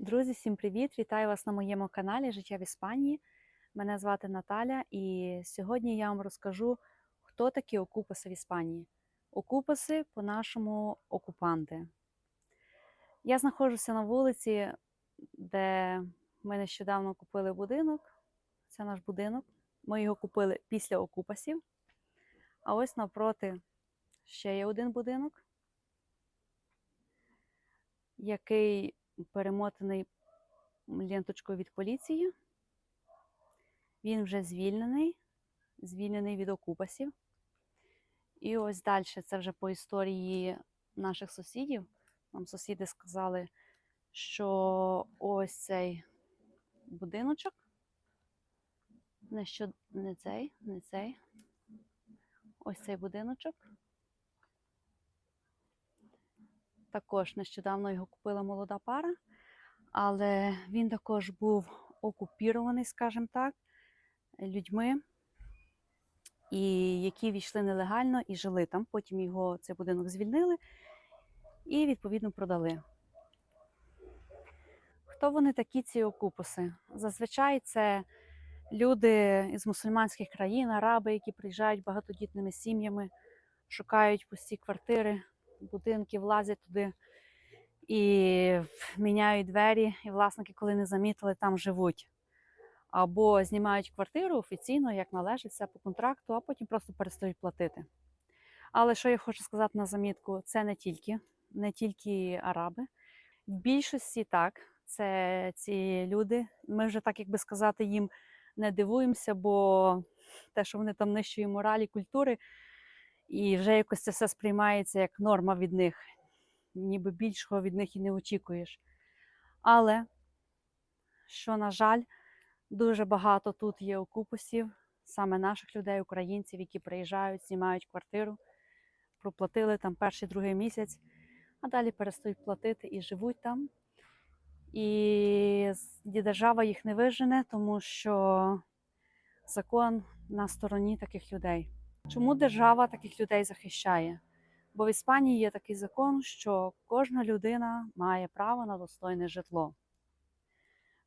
Друзі, всім привіт! Вітаю вас на моєму каналі Життя в Іспанії. Мене звати Наталя, і сьогодні я вам розкажу, хто такі окупаси в Іспанії. Окупаси по-нашому окупанти. Я знаходжуся на вулиці, де ми нещодавно купили будинок. Це наш будинок. Ми його купили після окупасів. А ось навпроти ще є один будинок, який перемотаний ленточкою від поліції. Він вже звільнений, звільнений від окупасів. І ось далі це вже по історії наших сусідів. Нам сусіди сказали, що ось цей будиночок. Не, що, не цей, не цей. Ось цей будиночок. Також нещодавно його купила молода пара, але він також був окупірований, скажімо так, людьми, і які війшли нелегально і жили там. Потім його цей будинок звільнили і, відповідно, продали. Хто вони такі, ці окупуси? Зазвичай це люди із мусульманських країн, араби, які приїжджають багатодітними сім'ями, шукають пусті квартири, будинки, влазять туди і міняють двері, і власники, коли не замітили, там живуть. Або знімають квартиру офіційно, як належить, все по контракту, а потім просто перестають платити. Але що я хочу сказати на замітку, це не тільки, не тільки араби. В більшості так, це ці люди. Ми вже так, як би сказати, їм не дивуємося, бо те, що вони там нижчої моралі, культури, і вже якось це все сприймається як норма від них ніби більшого від них і не очікуєш. Але, що, на жаль, дуже багато тут є окупусів, саме наших людей, українців, які приїжджають, знімають квартиру, проплатили там перший другий місяць, а далі перестають платити і живуть там. І держава їх не вижене, тому що закон на стороні таких людей. Чому держава таких людей захищає? Бо в Іспанії є такий закон, що кожна людина має право на достойне житло.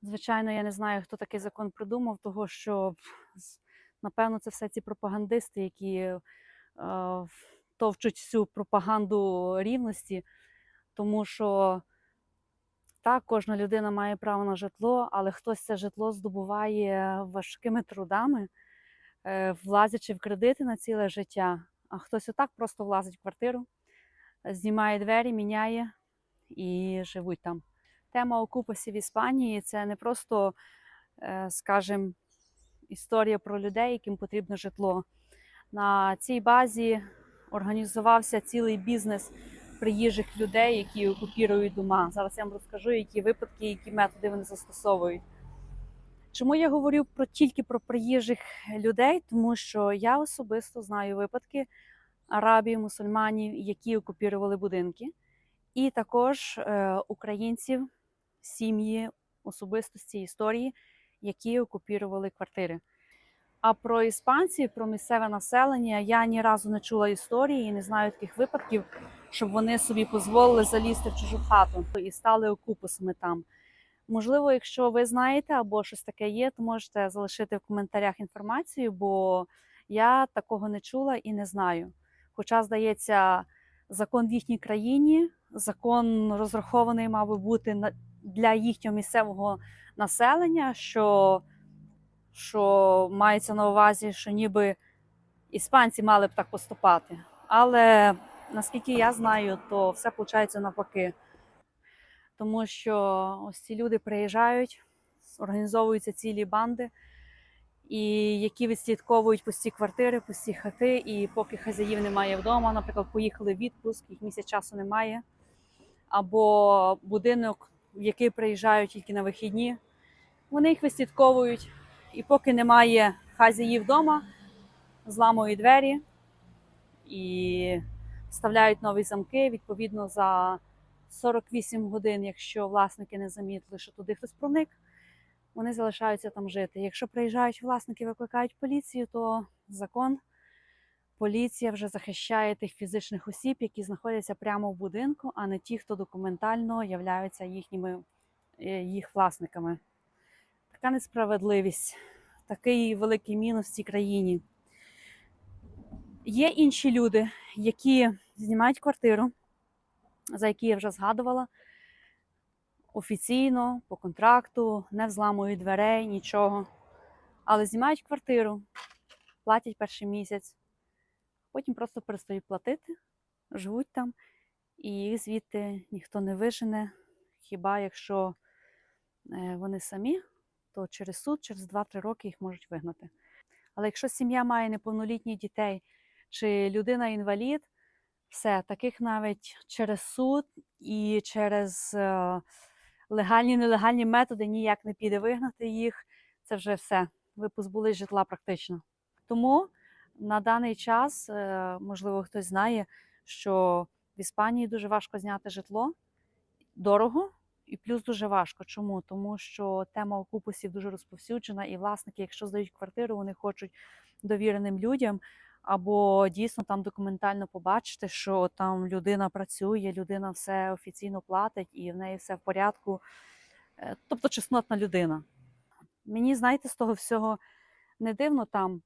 Звичайно, я не знаю, хто такий закон придумав, того що, напевно, це все ці пропагандисти, які е, товчуть всю пропаганду рівності, тому що так, кожна людина має право на житло, але хтось це житло здобуває важкими трудами, влазячи в кредити на ціле життя а хтось отак просто влазить в квартиру, знімає двері, міняє і живуть там. Тема окупасів в Іспанії це не просто, е, скажімо, історія про людей, яким потрібно житло. На цій базі організувався цілий бізнес приїжджих людей, які окупірують дома. Зараз я вам розкажу, які випадки, які методи вони застосовують. Чому я говорю про тільки про приїжджих людей? Тому що я особисто знаю випадки арабів, мусульманів, які окупірували будинки, і також е, українців, сім'ї, особистості історії, які окупірували квартири. А про іспанців, про місцеве населення я ні разу не чула історії і не знаю таких випадків, щоб вони собі дозволили залізти в чужу хату і стали окупусами там. Можливо, якщо ви знаєте або щось таке є, то можете залишити в коментарях інформацію, бо я такого не чула і не знаю. Хоча, здається, закон в їхній країні, закон розрахований, мав би бути для їхнього місцевого населення, що що мається на увазі, що ніби іспанці мали б так поступати. Але наскільки я знаю, то все виходить навпаки тому що ось ці люди приїжджають, організовуються цілі банди, і які відслідковують пусті квартири, пусті хати, і поки хазяїв немає вдома, наприклад, поїхали в відпуск, їх місяць часу немає, або будинок, в який приїжджають тільки на вихідні, вони їх відслідковують, і поки немає хазяїв вдома, зламують двері і вставляють нові замки відповідно за. 48 годин, якщо власники не замітили, що туди хтось проник, вони залишаються там жити. Якщо приїжджають власники, викликають поліцію, то закон, поліція вже захищає тих фізичних осіб, які знаходяться прямо в будинку, а не ті, хто документально являються їхніми е, їх власниками. Така несправедливість, такий великий мінус в цій країні. Є інші люди, які знімають квартиру, за які я вже згадувала, офіційно, по контракту, не взламують дверей, нічого. Але знімають квартиру, платять перший місяць, потім просто перестають платити, живуть там, і їх звідти ніхто не вижене. Хіба якщо е, вони самі, то через суд, через 2-3 роки їх можуть вигнати. Але якщо сім'я має неповнолітніх дітей чи людина інвалід, все, таких навіть через суд і через е, легальні нелегальні методи ніяк не піде вигнати їх. Це вже все. Ви позбулись житла практично. Тому на даний час, е, можливо, хтось знає, що в Іспанії дуже важко зняти житло, дорого і плюс дуже важко. Чому? Тому що тема окупусів дуже розповсюджена, і власники, якщо здають квартиру, вони хочуть довіреним людям. Або дійсно там документально побачити, що там людина працює, людина все офіційно платить і в неї все в порядку. Е, Тобто чеснотна людина. Мені, знаєте, з того всього не дивно там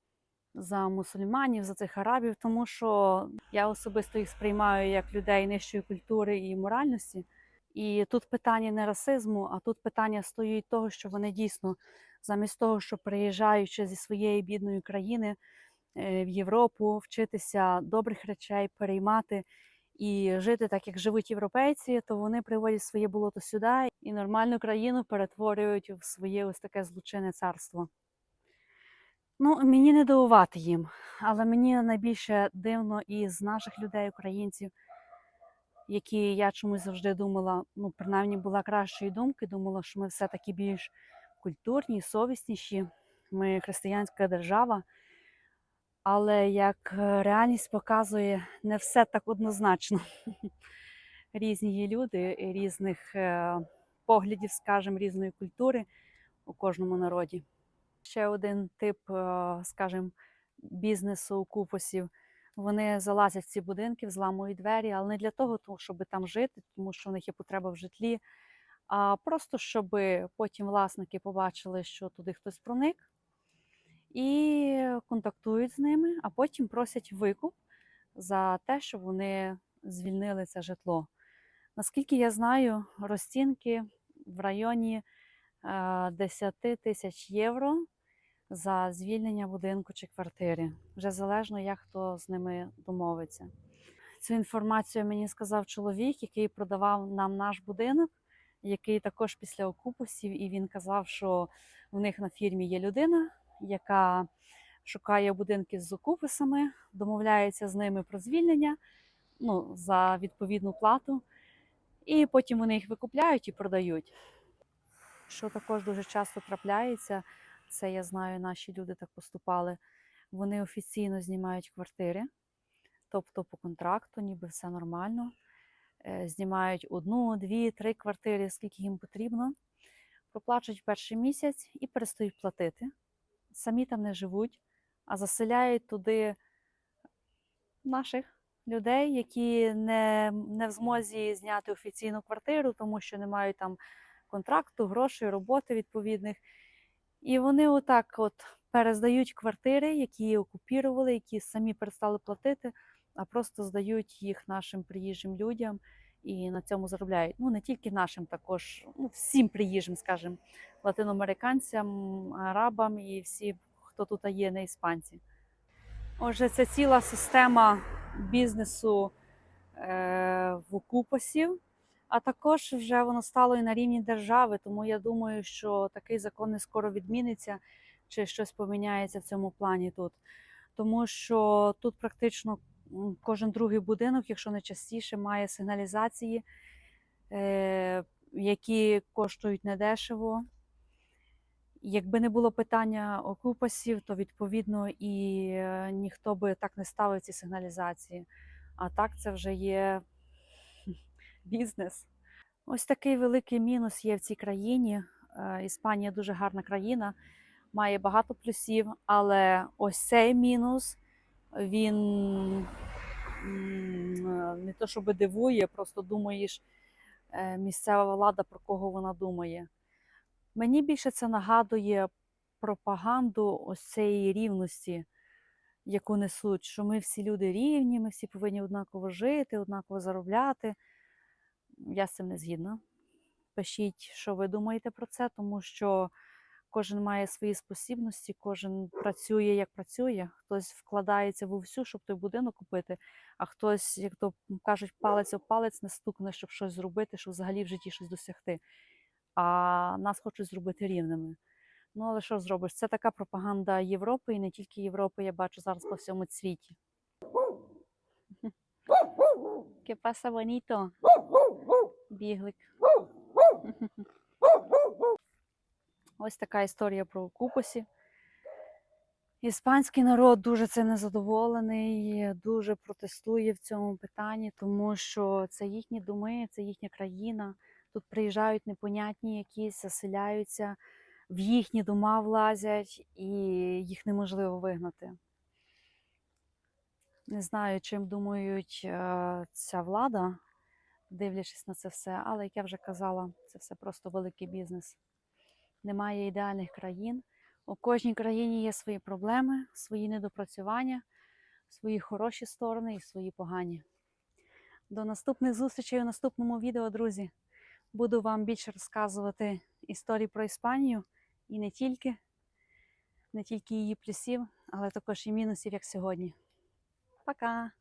за мусульманів, за цих арабів, тому що я особисто їх сприймаю як людей нижчої культури і моральності. І тут питання не расизму, а тут питання стоїть того, що вони дійсно, замість того, що приїжджаючи зі своєї бідної країни в Європу, вчитися добрих речей, переймати і жити так, як живуть європейці, то вони приводять своє болото сюди і нормальну країну перетворюють в своє ось таке злочинне царство. Ну, мені не дивувати їм, але мені найбільше дивно із наших людей, українців, які я чомусь завжди думала, ну, принаймні була кращої думки, думала, що ми все-таки більш культурні, совісніші, ми християнська держава. Але як е, реальність показує, не все так однозначно. Різні є люди, різних е, поглядів, скажімо, різної культури у кожному народі. Ще один тип, е, скажімо, бізнесу купосів. Вони залазять в ці будинки, взламують двері, але не для того, щоб там жити, тому що в них є потреба в житлі, а просто щоб потім власники побачили, що туди хтось проник, і контактують з ними, а потім просять викуп за те, щоб вони звільнили це житло. Наскільки я знаю, розцінки в районі е, 10 тисяч євро за звільнення будинку чи квартири. Вже залежно, як хто з ними домовиться. Цю інформацію мені сказав чоловік, який продавав нам наш будинок, який також після окупусів, і він казав, що в них на фірмі є людина, яка шукає будинки з окупусами, домовляється з ними про звільнення ну, за відповідну плату, і потім вони їх викупляють і продають. Що також дуже часто трапляється, це я знаю, наші люди так поступали. Вони офіційно знімають квартири, тобто по контракту, ніби все нормально. Е, Знімають одну, дві, три квартири, скільки їм потрібно, проплачують перший місяць і перестають платити. Самі там не живуть, а заселяють туди наших людей, які не, не в змозі зняти офіційну квартиру, тому що не мають там контракту, грошей, роботи відповідних. І вони отак от перездають квартири, які окупірували, які самі перестали платити, а просто здають їх нашим приїжджим людям і на цьому заробляють. Ну не тільки нашим, також ну, всім приїжджим, скажімо, латиноамериканцям, арабам і всі, хто тут є, не іспанці. Отже, це ціла система бізнесу е, в окупасів. А також вже воно стало і на рівні держави, тому я думаю, що такий закон не скоро відміниться чи щось поміняється в цьому плані тут. Тому що тут практично кожен другий будинок, якщо не частіше, має сигналізації, е, які коштують недешево. Якби не було питання окупасів, то відповідно і е, ніхто би так не ставив ці сигналізації. А так це вже є бізнес. Ось такий великий мінус є в цій країні. Е, Іспанія дуже гарна країна, має багато плюсів, але ось цей мінус він не то щоб дивує, просто думаєш, е, місцева влада про кого вона думає. Мені більше це нагадує пропаганду ось цієї рівності, яку несуть, що ми всі люди рівні, ми всі повинні однаково жити, однаково заробляти. Я з цим не згідна. Пишіть, що ви думаєте про це, тому що кожен має свої спосібності, кожен працює як працює. Хтось вкладається в всю, щоб той будинок купити, а хтось, як то кажуть, палець об палець не стукне, щоб щось зробити, щоб взагалі в житті щось досягти. А нас хочуть зробити рівними. Ну, але що зробиш? Це така пропаганда Європи і не тільки Європи, я бачу зараз по всьому світі. ¿Qué pasa, bonito? Біглик. Ось така історія про Купосі. Іспанський народ дуже цим незадоволений, дуже протестує в цьому питанні, тому що це їхні доми, це їхня країна. Тут приїжджають непонятні якісь, заселяються, в їхні дома влазять, і їх неможливо вигнати. Не знаю, чим думають е, ця влада, дивлячись на це все, але як я вже казала, це все просто великий бізнес. Немає ідеальних країн. У кожній країні є свої проблеми, свої недопрацювання, свої хороші сторони і свої погані. До наступних зустрічей у наступному відео, друзі. Буду вам більше розказувати історії про Іспанію і не тільки, не тільки її плюсів, але також і мінусів, як сьогодні. Пока!